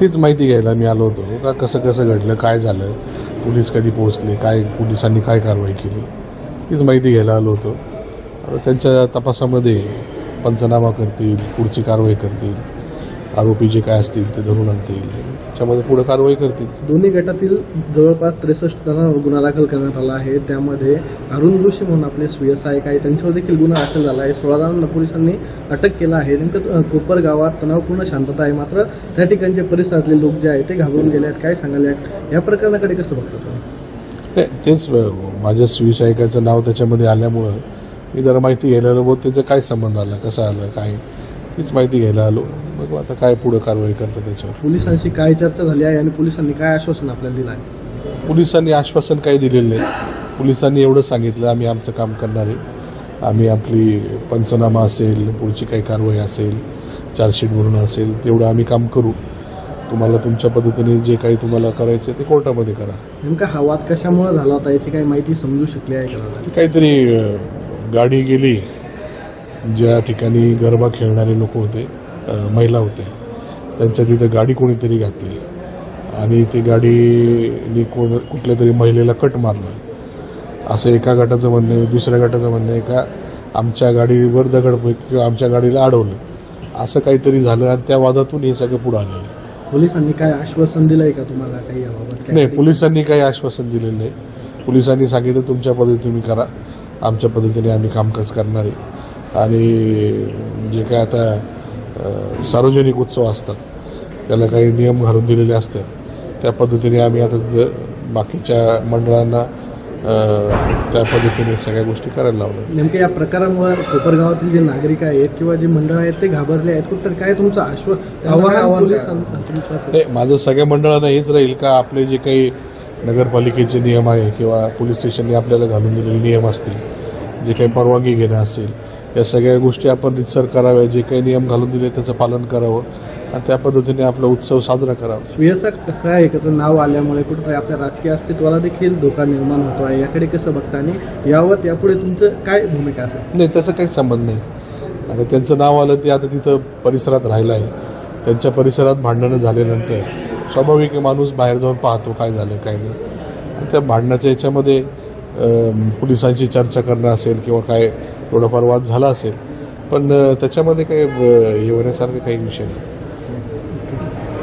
तीच माहिती घ्यायला मी आलो होतो का कसं कसं घडलं काय झालं पोलीस कधी पोहोचले काय पोलिसांनी काय कारवाई केली तीच माहिती घ्यायला आलो होतो. त्यांच्या तपासामध्ये पंचनामा करतील पुढची कारवाई करतील आरोपी जे काय असतील ते धरून आणतील. त्याच्यामध्ये पुढे कारवाई करतील. दोन्ही गटातील जवळपास त्रेसष्ट जणांवर गुन्हा दाखल करण्यात आला आहे. त्यामध्ये अरुण जोशी म्हणून आपले सुयसायक आहे त्यांच्यावर देखील गुन्हा दाखल झाला आहे. सोळा जणांना पोलिसांनी अटक केलं आहे. नेमकं कोपर गावात तणावपूर्ण शांतता आहे. मात्र त्या ठिकाणचे परिसरातले लोक जे आहेत ते घाबरून गेले आहेत. काय सांगाल या- प्रकरणाकडे कसं बघता तेच माझ्या सुविसायकाचं नाव त्याच्यामध्ये आल्यामुळं मी जरा माहिती घ्यायला बुवा त्याचा काय संबंध आला? कसा आला? काय? तीच माहिती घ्यायला आलो. बघू आता काय पुढं कारवाई करतं त्याच्यावर पोलिसांशी काय चर्चा झाली आहे आणि पोलिसांनी काय आश्वासन आपल्याला दिलं आहे? पोलिसांनी आश्वासन काही दिलेलं नाही. पोलिसांनी एवढं सांगितलं आम्ही आमचं काम करणार आहे. आम्ही आपली पंचनामा असेल पुढची काही कारवाई असेल चार्जशीट भरणं असेल तेवढं आम्ही काम करू. तुम्हाला तुमच्या पद्धतीने जे काही तुम्हाला करायचं ते कोर्टामध्ये करा. नेमका हा वाद कशामुळे झाला होता याची काही माहिती समजू शकली आहे का? काहीतरी अं, गाडी गेली. ज्या ठिकाणी गरबा खेळणारे लोक होते महिला होते त्यांच्या तिथं गाडी कोणीतरी घातली. आणि ती गाडीनी कोण कुठल्या तरी महिलेला कट मारला. असं एका गटाचं म्हणणं आहे दुसऱ्या गटाचं म्हणणं आहे का आमच्या गाडीवर दगड किंवा आमच्या गाडीला अडवलं. असं काहीतरी झालं आणि त्या वादातून हे सगळं पुढं आलेलं आहे. पोलिसांनी काय आश्वासन दिलंय का तुम्हाला काही याबाबत? नाही पोलिसांनी काही आश्वासन दिलेलं नाही. पोलिसांनी सांगितलं तुमच्या पद्धतीने तुम्ही करा. आमच्या पद्धतीने आम्ही कामकाज करणार आहे. आणि जे काय आता सार्वजनिक उत्सव असतात त्याला काही नियम घालून दिलेले असतात त्या पद्धतीने आम्ही आता बाकीच्या मंडळांना त्या पद्धतीने सगळ्या गोष्टी करायला लावल्या. नेमक्या या प्रकारामुळे कोपरगावातील जे नागरिक आहेत किंवा जे मंडळ आहेत ते घाबरले आहेत कुठं? काय तुमचं आश्वासन आव्हान माझं सगळ्या मंडळांना हेच राहील का आपले जे काही नगरपालिकेचे नियम आहे किंवा पोलीस स्टेशनने आपल्याला घालून दिलेले नियम असतील जे काही परवानगी घेणं असेल या सगळ्या गोष्टी आपण रितसर कराव्या जे काही नियम घालून दिले त्याचं पालन करावं. आणि त्या पद्धतीने आपला उत्सव साजरा करावा. सुयसा कसं आहे? त्याचं नाव आल्यामुळे कुठेतरी आपल्या राजकीय अस्तित्वाला देखील धोका निर्माण होतो आहे. याकडे कसं बघता? आणि यावर यापुढे तुमचं काय भूमिका असेल? नाही त्याचा काही संबंध नाही. आता त्यांचं नाव आलं ते आता तिथं परिसरात राहिलं आहे. त्यांच्या परिसरात भांडणं झाल्यानंतर स्वाभाविक माणूस बाहेर जाऊन पाहतो काय झालं काय नाही. त्या भांडणाच्या याच्यामध्ये पोलिसांची चर्चा करणं असेल किंवा काय थोडाफार वाद झाला असेल. पण त्याच्यामध्ये काही हे होण्यासारखं काही विषय नाही.